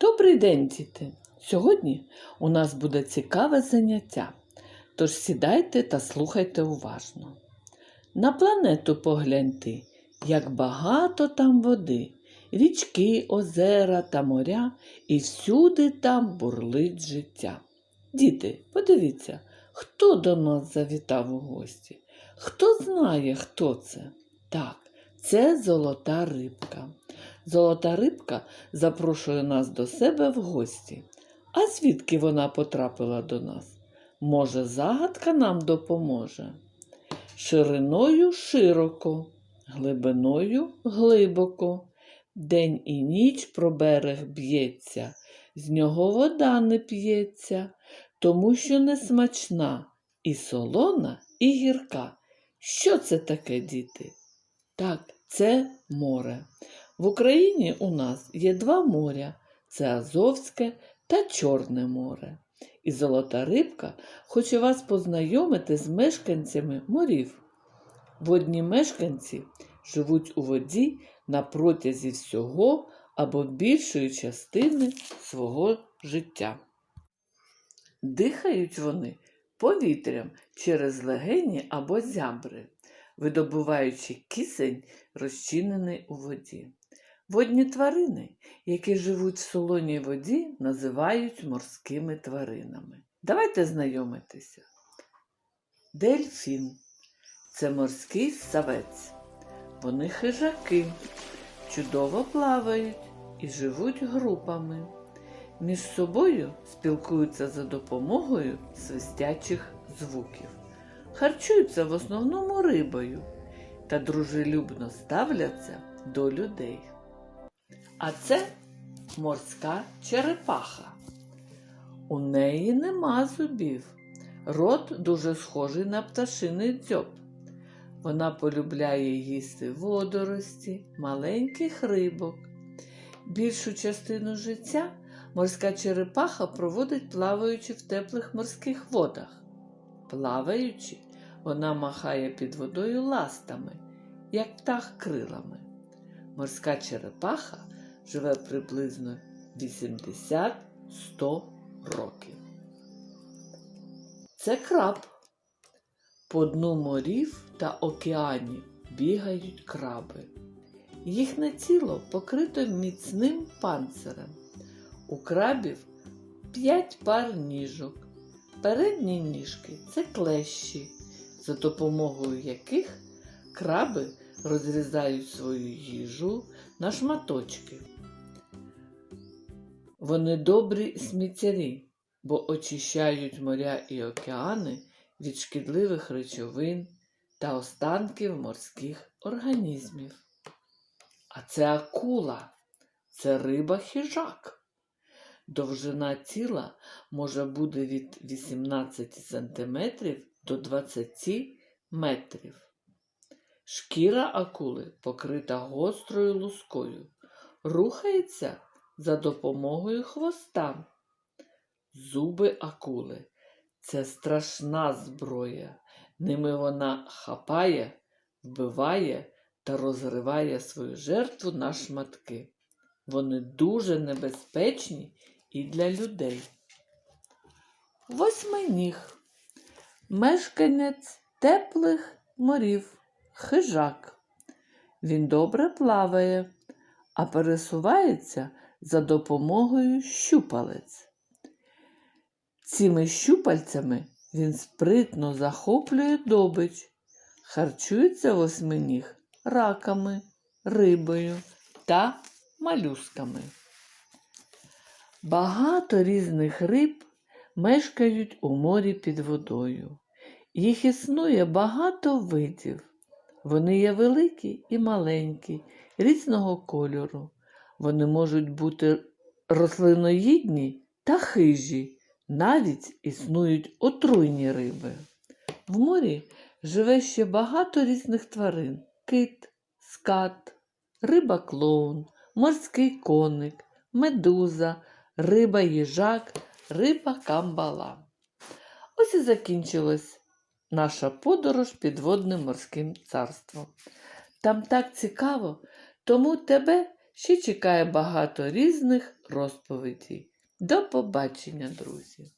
Добрий день, діти! Сьогодні у нас буде цікаве заняття. Тож сідайте та слухайте уважно. На планету погляньте, як багато там води, річки, озера та моря, і всюди там бурлить життя. Діти, подивіться, хто до нас завітав у гості? Хто знає, хто це? Так, це золота рибка. Золота рибка запрошує нас до себе в гості. А звідки вона потрапила до нас? Може, загадка нам допоможе? Шириною широко, глибиною глибоко. День і ніч про берег б'ється, з нього вода не п'ється, тому що не смачна і солона, і гірка. Що це таке, діти? Так, це море. В Україні у нас є два моря це Азовське та Чорне море. І золота рибка хоче вас познайомити з мешканцями морів. Водні мешканці живуть у воді на протязі всього або більшої частини свого життя. Дихають вони повітрям через легені або зябри, видобуваючи кисень, розчинений у воді. Водні тварини, які живуть в солоній воді, називають морськими тваринами. Давайте знайомитися. Дельфін це морський савець. Вони хижаки, чудово плавають і живуть групами. Між собою спілкуються за допомогою свистячих звуків, харчуються в основному рибою та дружелюбно ставляться до людей. А це морська черепаха. У неї нема зубів. Рот дуже схожий на пташиний дзьоб. Вона полюбляє їсти водорості, маленьких рибок. Більшу частину життя морська черепаха проводить плаваючи в теплих морських водах. Плаваючи, вона махає під водою ластами, як птах крилами. Морська черепаха живе приблизно 80-100 років. Це краб. По дну морів та океанів бігають краби. Їхнє тіло покрито міцним панцирем. У крабів п'ять пар ніжок. Передні ніжки це клещі, за допомогою яких краби розрізають свою їжу на шматочки. Вони добрі сміттярі, бо очищають моря і океани від шкідливих речовин та останків морських організмів. А це акула, це риба хижак. Довжина тіла може бути від 18 см до 20 метрів. Шкіра акули покрита гострою лускою, рухається за допомогою хвоста. Зуби акули це страшна зброя. Ними вона хапає, вбиває та розриває свою жертву на шматки. Вони дуже небезпечні і для людей. Восьминіг мешканець теплих морів, хижак. Він добре плаває, а пересувається за допомогою щупалець. Цими щупальцями він спритно захоплює добич, харчується восьминіг раками, рибою та малюсками. Багато різних риб мешкають у морі під водою. Їх існує багато видів. Вони є великі і маленькі, різного кольору. Вони можуть бути рослиноїдні та хижі, навіть існують отруйні риби. В морі живе ще багато різних тварин: кит, скат, риба клоун, морський коник, медуза, риба їжак, риба камбала. Ось і закінчилась наша подорож підводним морським царством. Там так цікаво, тому тебе Ще чекає багато різних розповідей. До побачення, друзі!